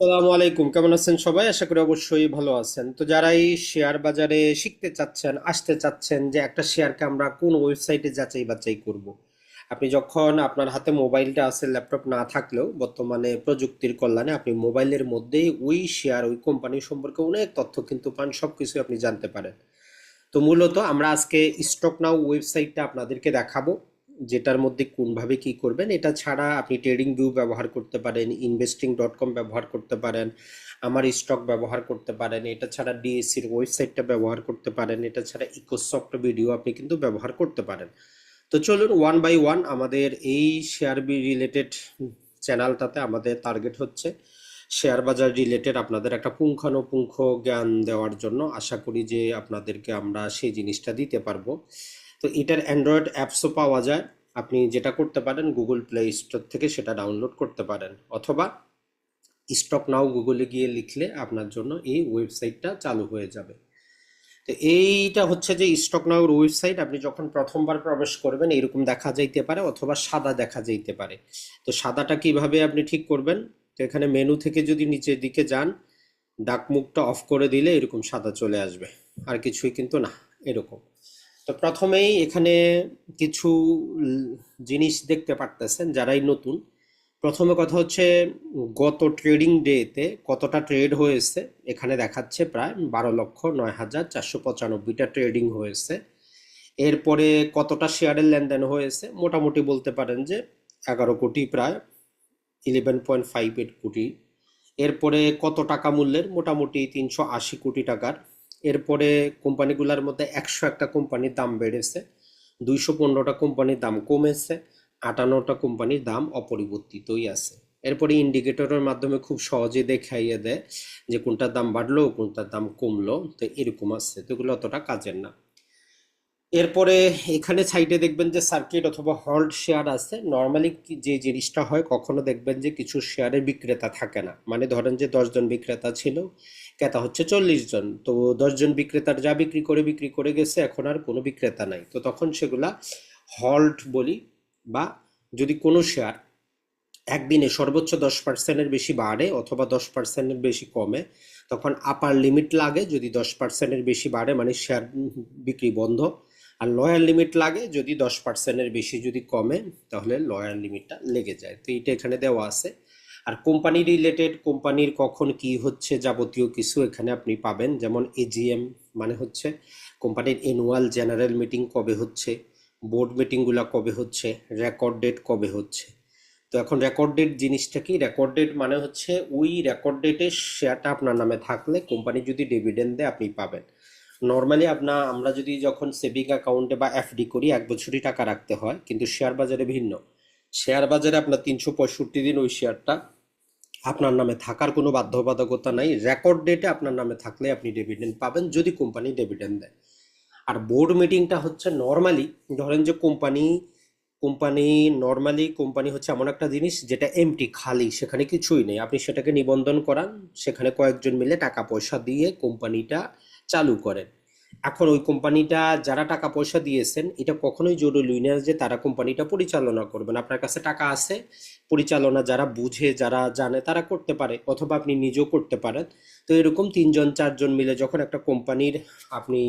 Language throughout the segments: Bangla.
আসসালামু আলাইকুম। কেমন আছেন সবাই? আশা করি অবশ্যই ভালো আছেন। তো যারাই শেয়ার বাজারে শিখতে চাচ্ছেন, আসতে চাচ্ছেন যে একটা শেয়ারকে আমরা কোন ওয়েবসাইটে যাচাই বাছাই করব। আপনি যখন আপনার হাতে মোবাইলটা আছে, ল্যাপটপ না থাকলেও বর্তমানে প্রযুক্তির কল্যাণে আপনি মোবাইলের মধ্যেই ওই শেয়ার, ওই কোম্পানি সম্পর্কে অনেক তথ্য কিন্তু পান, সবকিছু আপনি জানতে পারেন। তো মূলত আমরা আজকে স্টক নাও ওয়েবসাইটটা আপনাদেরকে দেখাবো। যেটার মধ্যে কোনভাবে কি করবেন, এটা ছাড়া আপনি ট্রেডিং ভিউ ব্যবহার করতে পারেন ইনভেস্টিং ডট কম ব্যবহার করতে পারেন, আমার স্টক ব্যবহার করতে পারেন, এটা ছাড়া ডিএসসির ওয়েবসাইটটা ব্যবহার করতে পারেন, এটা ছাড়া ইকোসফট ভিডিও আপনি কিন্তু ব্যবহার করতে পারেন। তো চলুন ওয়ান বাই ওয়ান আমাদের এই শেয়ার বি রিলেটেড চ্যানেলটাতে আমাদের টার্গেট হচ্ছে। শেয়ার বাজার রিলেটেড আপনাদের একটা পুঙ্খানুপুঙ্খ জ্ঞান দেওয়ার জন্য আশা করি যে আপনাদেরকে আমরা সেই জিনিসটা দিতে পারব। তো এটার অ্যান্ড্রয়েড অ্যাপসও পাওয়া যায়। আপনি যেটা করতে পারেন গুগল প্লে স্টোর থেকে সেটা ডাউনলোড করতে পারেন। অথবা স্টক নাও গুগলে গিয়ে লিখলে আপনার জন্য এই ওয়েবসাইটটা চালু হয়ে যাবে। তো এইটা হচ্ছে যে স্টক নাওর ওয়েবসাইট আপনি যখন প্রথমবার প্রবেশ করবেন, এরকম দেখা যাইতে পারে অথবা সাদা দেখা যাইতে পারে। তো সাদাটা কীভাবে আপনি ঠিক করবেন? তো এখানে মেনু থেকে যদি নিচের দিকে যান, ডাক মুখটা অফ করে দিলে এরকম সাদা চলে আসবে। আর কিছুই কিন্তু না, এরকম। তো প্রথমেই এখানে কিছু জিনিস দেখতে পারতেছেন যারাই নতুন। প্রথমে কথা হচ্ছে গত ট্রেডিং ডেতে কতটা ট্রেড হয়েছে, এখানে দেখাচ্ছে প্রায় বারো লক্ষ নয় হাজার চারশো পঁচানব্বইটা ট্রেডিং হয়েছে। এরপরে কতটা শেয়ারের লেনদেন হয়েছে, মোটামুটি বলতে পারেন যে এগারো কোটি প্রায় ইলেভেন পয়েন্ট ফাইভ এইট কোটি। এরপরে কত টাকা মূল্যের, মোটামুটি তিনশো আশি কোটি টাকার। এরপরে কোম্পানিগুলোর মধ্যে একশো একটা কোম্পানির দাম বেড়েছে, দুইশো পনেরোটা কোম্পানির দাম কমেছে, আটান্নটা কোম্পানির দাম অপরিবর্তিতই আছে। এরপরে ইন্ডিকেটরের মাধ্যমে খুব সহজে দেখাইয়ে দেয় যে কোনটার দাম বাড়লো, কোনটার দাম কমলো, তো এরকম আছে, তো এগুলো অতটা কাজের না। এরপরে এখানে সাইডে দেখবেন যে সার্কিট অথবা হল্ড শেয়ার আছে। নর্মালি যে জিনিসটা হয়, কখনো দেখবেন যে কিছু শেয়ারের বিক্রেতা থাকে না। মানে ধরেন যে দশজন বিক্রেতা ছিল, ক্রেতা হচ্ছে চল্লিশ জন। তো দশজন বিক্রেতার যা বিক্রি করে বিক্রি করে গেছে, এখন আর কোনো বিক্রেতা নাই। তো তখন সেগুলা হল্ট বলি বা যদি কোনো শেয়ার একদিনে সর্বোচ্চ দশ পার্সেন্টের বেশি বাড়ে অথবা দশ পার্সেন্টের বেশি কমে, তখন আপার লিমিট লাগে। যদি দশ পার্সেন্টের বেশি বাড়ে মানে শেয়ার বিক্রি বন্ধ আর লয়ার লিমিট লাগে, যদি দশ পার্সেন্টের বেশি যদি কমে, তাহলে লয়ার লিমিটটা লেগে যায়। তো এইটা এখানে দেওয়া আছে। আর কোম্পানি রিলেটেড কোম্পানির কখন কি হচ্ছে যাবতীয় কিছু এখানে আপনি পাবেন। যেমন এজিএম মানে হচ্ছে কোম্পানির অ্যানুয়াল জেনারেল মিটিং কবে হচ্ছে বোর্ড মিটিংগুলো কবে হচ্ছে রেকর্ড ডেট কবে হচ্ছে। তো এখন রেকর্ড ডেট জিনিসটা কি? রেকর্ড ডেট মানে হচ্ছে ওই রেকর্ড ডেটের শেয়ারটা আপনার নামে থাকলে কোম্পানি যদি ডিভিডেন্ড দেয়, আপনি পাবেন। নর্মালি আপনার আমরা যদি যখন সেভিং অ্যাকাউন্টে বা এফডি করি, এক বছরই টাকা রাখতে হয়, কিন্তু শেয়ার বাজারে ভিন্ন। শেয়ার বাজারে আপনার তিনশো পঁয়ষট্টি দিন ওই শেয়ারটা আপনার নামে থাকার কোনো বাধ্যবাধকতা নাই। রেকর্ড ডেটে আপনার নামে থাকলে আপনি ডিভিডেন্ড পাবেন, যদি কোম্পানি ডিভিডেন্ড দেয়। আর বোর্ড মিটিংটা হচ্ছে নর্মালি ধরেন যে কোম্পানি কোম্পানি নর্মালি কোম্পানি হচ্ছে এমন একটা জিনিস যেটা এমটি খালি, সেখানে কিছুই নেই। আপনি সেটাকে নিবন্ধন করান, সেখানে কয়েকজন মিলে টাকা পয়সা দিয়ে কোম্পানিটা চালু করেন। এখন ওই কোম্পানিটা যারা টাকা পয়সা দিয়েছেন, এটা কখনোই জরুরি নয় যে তারা কোম্পানিটা পরিচালনা করবেন। আপনার কাছে টাকা আছে, পরিচালনা যারা বুঝে, যারা জানে তারা করতে পারে অথবা আপনি নিজেও করতে পারেন। তো এরকম তিনজন, চারজন মিলে যখন একটা কোম্পানির আপনি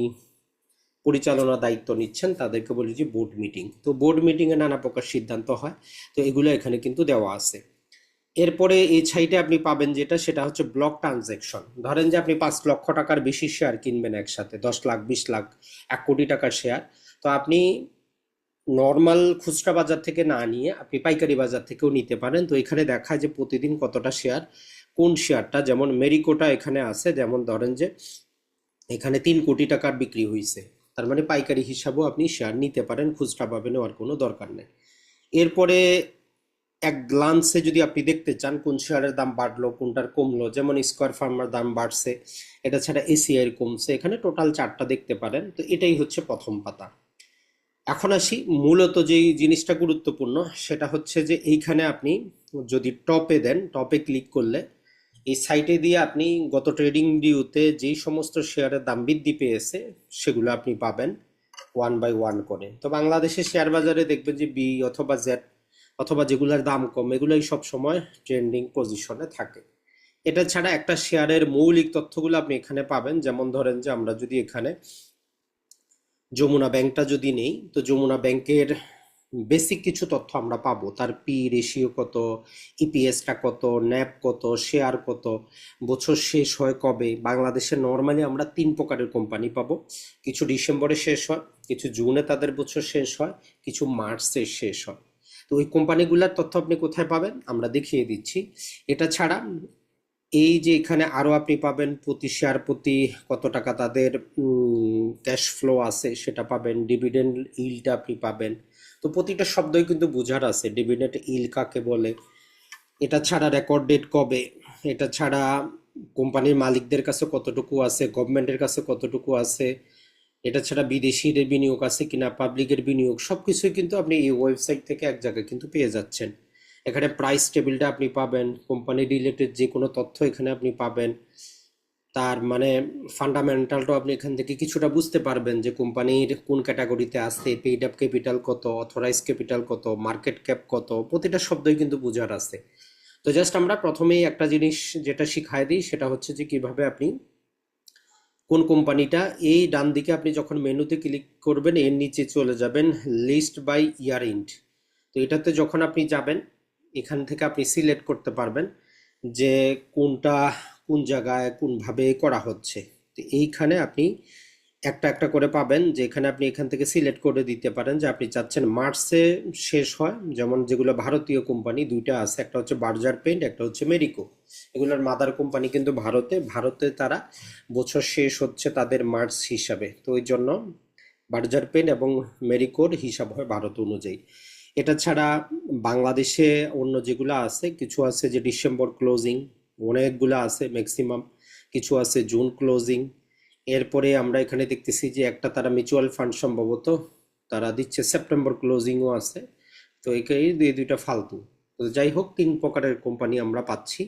পরিচালনা দায়িত্ব নিচ্ছেন, তাদেরকে বলি যে বোর্ড মিটিং। তো বোর্ড মিটিংয়ে নানা প্রকার সিদ্ধান্ত হয়। তো এগুলো এখানে কিন্তু দেওয়া আছে। এরপরে এই সাইটে আপনি পাবেন যেটা, সেটা হচ্ছে ব্লক ট্রানজ্যাকশন ধরেন যে আপনি পাঁচ লক্ষ টাকার বেশি শেয়ার কিনবেন একসাথে, দশ লাখ, বিশ লাখ, এক কোটি টাকার শেয়ার তো আপনি নর্মাল খুচরা বাজার থেকে না নিয়ে, আপনি পাইকারি বাজার থেকেও নিতে পারেন। তো এখানে দেখায় যে প্রতিদিন কতটা শেয়ার কোন শেয়ারটা যেমন মেরিকোটা এখানে আছে, যেমন ধরেন যে এখানে তিন কোটি টাকার বিক্রি হয়েছে তার মানে পাইকারি হিসাবেও আপনি শেয়ার নিতে পারেন, খুচরা পাবেন আর কোনো দরকার নেই। এরপরে এক গ্লান্সে যদি আপনি দেখতে চান কোন শেয়ারের দাম বাড়লো, কোনটার কমলো, যেমন স্কোয়ার ফার্মার দাম বাড়ছে, এটা ছাড়া এসিআই কমছে, এখানে টোটাল চারটা দেখতে পারেন, তো এটাই হচ্ছে প্রথম পাতা। এখন আসি, মূলত যেই জিনিসটা গুরুত্বপূর্ণ, সেটা হচ্ছে যে এইখানে আপনি যদি টপে দেন টপে ক্লিক করলে, এই সাইটে দিয়ে আপনি গত ট্রেডিং ডিউতে যেই সমস্ত শেয়ারের দাম বৃদ্ধি পেয়েছে, সেগুলো আপনি পাবেন ওয়ান বাই ওয়ান করে। তো বাংলাদেশের শেয়ার বাজারে দেখবেন যে বি অথবা জেড অথবা যেগুলোর দাম কম, এগুলোই সব সময় ট্রেন্ডিং পজিশনে থাকে। এটা ছাড়া একটা শেয়ারের মৌলিক তথ্যগুলো আপনি এখানে পাবেন। যেমন ধরেন যে আমরা যদি এখানে যমুনা ব্যাংকটা যদি নেই, তো যমুনা ব্যাংকের বেসিক কিছু তথ্য আমরা পাবো। তার পি রেশিও কত ইপিএসটা কত ন্যাপ কত শেয়ার কত, বছর শেষ হয় কবে? বাংলাদেশে নর্মালি আমরা তিন প্রকারের কোম্পানি পাবো। কিছু ডিসেম্বরে শেষ হয়, কিছু জুনে তাদের বছর শেষ হয়, কিছু মার্চে শেষ হয়। তো ওই কোম্পানিগুলোর তথ্য আপনি কোথায় পাবেন? আমরা দেখিয়ে দিচ্ছি। এটা ছাড়া এই যে এখানে আরও আপনি পাবেন প্রতি শেয়ার প্রতি কত টাকা তাদের ক্যাশ ফ্লো আছে, সেটা পাবেন। ডিভিডেন্ড ইলটা আপনি পাবেন। তো প্রতিটা শব্দই কিন্তু বোঝার আছে। ডিভিডেন্ড ইল কাকে বলে? এটা ছাড়া রেকর্ড ডেট কবে? এটা ছাড়া কোম্পানির মালিকদের কাছে কতটুকু আছে? গভর্নমেন্টের কাছে কতটুকু আছে? এটা ছাড়া বিদেশিদের বিনিয়োগ আছে কিনা পাবলিকের বিনিয়োগ, সবকিছুই কিন্তু আপনি এই ওয়েবসাইট থেকে এক জায়গায় কিন্তু পেয়ে যাচ্ছেন। এখানে প্রাইস টেবিলটা আপনি পাবেন কোম্পানি রিলেটেড যে কোনো তথ্য এখানে আপনি পাবেন। তার মানে ফান্ডামেন্টালটাও আপনি এখান থেকে কিছুটা বুঝতে পারবেন যে কোম্পানির কোন ক্যাটাগরিতে আছে পেইড আপ ক্যাপিটাল কত অথরাইজ ক্যাপিটাল কত মার্কেট ক্যাপ কত, প্রতিটা শব্দই কিন্তু বোঝার আছে। তো জাস্ট আমরা প্রথমেই একটা জিনিস যেটা শিখাই দিই, সেটা হচ্ছে যে কীভাবে আপনি কোন কোম্পানিটা, এই ডান দিকে আপনি যখন মেনুতে ক্লিক করবেন, এর নিচে চলে যাবেন লিস্ট বাই ইয়ার ইন্ড তো এটাতে যখন আপনি যাবেন, এখান থেকে আপনি সিলেক্ট করতে পারবেন যে কোনটা, কোন জায়গায়, কোনভাবে করা হচ্ছে। তো এইখানে আপনি একটা একটা করে পাবেন যে এখানে আপনি এখান থেকে সিলেক্ট করে দিতে পারেন যে আপনি চাচ্ছেন মার্চে শেষ হয়। যেমন যেগুলো ভারতীয় কোম্পানি দুইটা আছে, একটা হচ্ছে বার্জার পেন্ট একটা হচ্ছে মেরিকো এগুলোর মাদার কোম্পানি কিন্তু ভারতে। ভারতে তারা বছর শেষ হচ্ছে তাদের মার্চ হিসাবে। তো ওই জন্য বার্জার পেন এবং মেরিকোর হিসাব হয় ভারত অনুযায়ী। এটা ছাড়া বাংলাদেশে অন্য যেগুলো আছে, কিছু আছে যে ডিসেম্বর ক্লোজিং অনেকগুলো আছে ম্যাক্সিমাম কিছু আছে জুন ক্লোজিং এরপরে আমরা এখানে দেখতেছি যে একটা তারা মিউচুয়াল ফান্ড সম্ভবত তারা দিচ্ছে সেপ্টেম্বর ক্লোজিংও আছে। তো এই দুই, দুইটা ফালতু। তো যাই হোক, তিন প্রকারের কোম্পানি আমরা পাচ্ছি।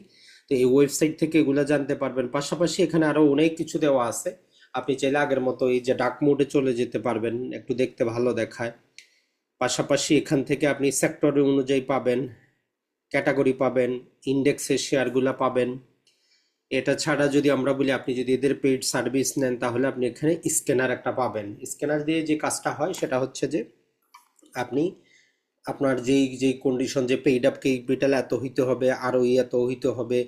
তো এই ওয়েবসাইট থেকে এগুলো জানতে পারবেন। পাশাপাশি এখানে আরও অনেক কিছু দেওয়া আছে। আপনি চাইলে আগের মতো এই যে ডাক মোডে চলে যেতে পারবেন, একটু দেখতে ভালো দেখায়। পাশাপাশি এখান থেকে আপনি সেক্টর অনুযায়ী পাবেন ক্যাটাগরি পাবেন ইন্ডেক্সের শেয়ারগুলো পাবেন। এটা ছাড়া যদি আমরা বলি, আপনি যদি এদের পেইড সার্ভিস নেন, তাহলে আপনি এখানে স্ক্যানার একটা পাবেন। স্ক্যানার দিয়ে যে কাজটা হয়, সেটা হচ্ছে যে আপনি আপনার যেই যেই কন্ডিশন যে পেইড আপ ক্যাপিটাল এত হইতে হবে আর ওই এত হইতে হবে,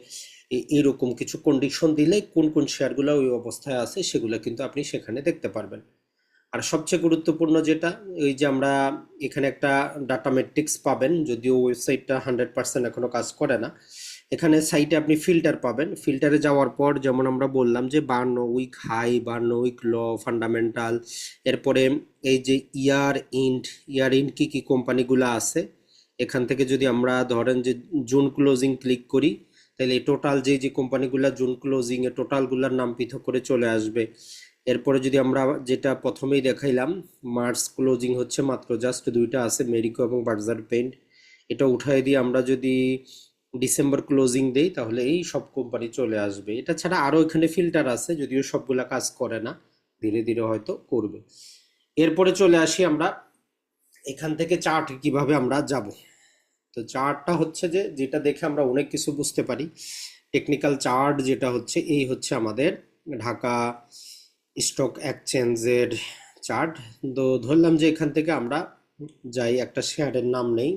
এ- এরকম কিছু কন্ডিশন দিলে কোন কোন শেয়ারগুলো ওই অবস্থায় আছে, সেগুলো কিন্তু আপনি সেখানে দেখতে পারবেন। আর সবচেয়ে গুরুত্বপূর্ণ যেটা ওই যে আমরা এখানে একটা ডাটা মেট্রিক্স পাবেন, যদিও ওয়েবসাইটটা হান্ড্রেড পার্সেন্ট এখনও কাজ করে না এখানে সাইটে আপনি ফিল্টার পাবেন। ফিল্টারে যাওয়ার পর যেমন আমরা বললাম যে বান্ন উইক হাই বান্ন উইক ল ফান্ডামেন্টাল এরপরে এই যে ইয়ার ইন্ড ইয়ার ইন্ড কী কী কোম্পানিগুলো আছে, এখান থেকে যদি আমরা ধরেন যে জুন ক্লোজিং ক্লিক করি, তাহলে টোটাল যে যে কোম্পানিগুলো জুন ক্লোজিং এ টোটালগুলোর নাম পৃথক করে চলে আসবে। এরপরে যদি আমরা যেটা প্রথমেই দেখাইলাম মার্চ ক্লোজিং হচ্ছে মাত্র জাস্ট দুইটা আছে মেরিকো এবং বার্জার পেন্ট এটা উঠাই দিয়ে আমরা যদি ডিসেম্বর ক্লোজিং দেই তাহলে এই সব কোম্পানি চলে আসবে। এটা ছাড়া আরও এখানে ফিল্টার আছে, যদিও সবগুলা কাজ করে না, ধীরে ধীরে হয়তো করবে। এরপরে চলে আসি আমরা, এখান থেকে চার্ট কীভাবে আমরা যাব। তো চার্টটা হচ্ছে যে, যেটা দেখে আমরা অনেক কিছু বুঝতে পারি। টেকনিক্যাল চার্ট যেটা হচ্ছে, এই হচ্ছে আমাদের ঢাকা স্টক এক্সচেঞ্জের চার্ট তো ধরলাম যে এখান থেকে আমরা যাই, একটা শেয়ারের নাম নেই।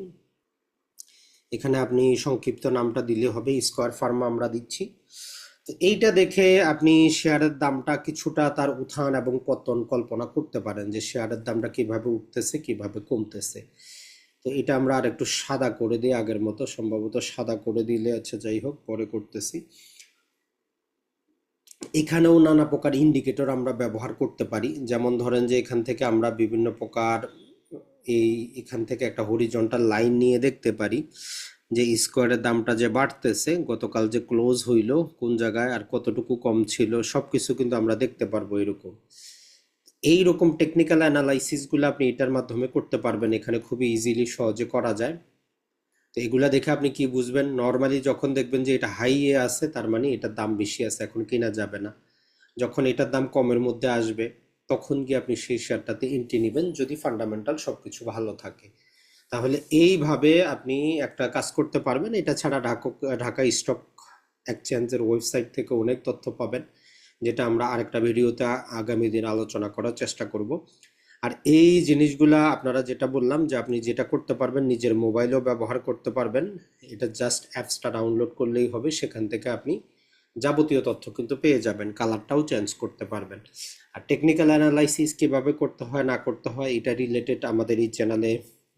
এখানে আপনি সংক্ষিপ্ত নামটা দিলে হবে স্কোয়ার ফার্মা আমরা দিচ্ছি। তো এইটা দেখে আপনি শেয়ারের দামটা কিছুটা তার উত্থান এবং পতন কল্পনা করতে পারেন যে শেয়ারের দামটা কীভাবে উঠতেছে, কীভাবে কমতেছে। তো এটা আমরা আর একটু সাদা করে দিই আগের মতো, সম্ভবত সাদা করে দিলে আচ্ছা যাই হোক, পরে করতেছি। এখানেও নানা প্রকার ইন্ডিকেটর আমরা ব্যবহার করতে পারি। যেমন ধরেন যে এখান থেকে আমরা বিভিন্ন প্রকার এই এখান থেকে একটা হরিজন্টাল লাইন নিয়ে দেখতে পারি যে স্কোয়ারের দামটা যে বাড়তেছে, গতকাল যে ক্লোজ হইল, কোন জায়গায় আর কতটুকু কম ছিল সব কিছু কিন্তু আমরা দেখতে পারব এরকম। এই রকম টেকনিক্যাল অ্যানালাইসিসগুলো আপনি এটার মাধ্যমে করতে পারবেন, এখানে খুবই ইজিলি সহজে করা যায়। তো এগুলা দেখে আপনি কি বুঝবেন? নর্মালি যখন দেখবেন যে এটা হাই এ আছে, তার মানে এটার দাম বেশি আছে, এখন কেনা যাবে না। যখন এটার দাম কমের মধ্যে আসবে তখন গিয়ে আপনি সেই শেয়ারটাতে এন্ট্রি নেবেন যদি ফান্ডামেন্টাল সবকিছু ভালো থাকে। তাহলে এইভাবে আপনি একটা কাজ করতে পারবেন। এটা ছাড়া ঢাকা ঢাকা স্টক এক্সচেঞ্জের ওয়েবসাইট থেকে অনেক তথ্য পাবেন, যেটা আমরা আরেকটা ভিডিওতে আগামী দিন আলোচনা করার চেষ্টা করব। আর এই জিনিসগুলা আপনারা যেটা বললাম যে আপনি যেটা করতে পারবেন, নিজের মোবাইলও ব্যবহার করতে পারবেন। এটা জাস্ট অ্যাপসটা ডাউনলোড করলেই হবে, সেখান থেকে আপনি যাবতীয় তথ্য কিন্তু পেয়ে যাবেন কালারটাও চেঞ্জ করতে পারবেন। আর টেকনিক্যাল অ্যানালাইসিস কীভাবে করতে হয়, না করতে হয়, এটা রিলেটেড আমাদের এই চ্যানেলে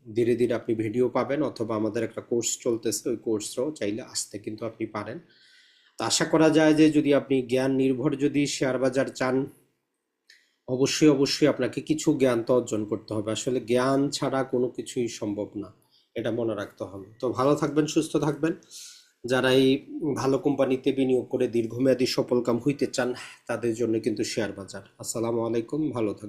ধীরে ধীরে আপনি ভিডিও পাবেন অথবা আমাদের একটা কোর্স চলতেছে, ওই কোর্সটাও চাইলে আসতে কিন্তু আপনি পারেন। তো আশা করা যায় যে যদি আপনি জ্ঞান নির্ভর যদি শেয়ার বাজার চান, অবশ্যই অবশ্যই আপনাকে কিছু জ্ঞান তো অর্জন করতে হবে। আসলে জ্ঞান ছাড়া কোনো কিছুই সম্ভব না, এটা মনে রাখতে হবে। তো ভালো থাকবেন, সুস্থ থাকবেন। যারা এই ভালো কোম্পানিতে বিনিয়োগ করে দীর্ঘমেয়াদী সফলকাম হইতে চান, তাদের জন্য কিন্তু শেয়ার বাজার। আসসালামু আলাইকুম, ভালো থাকবেন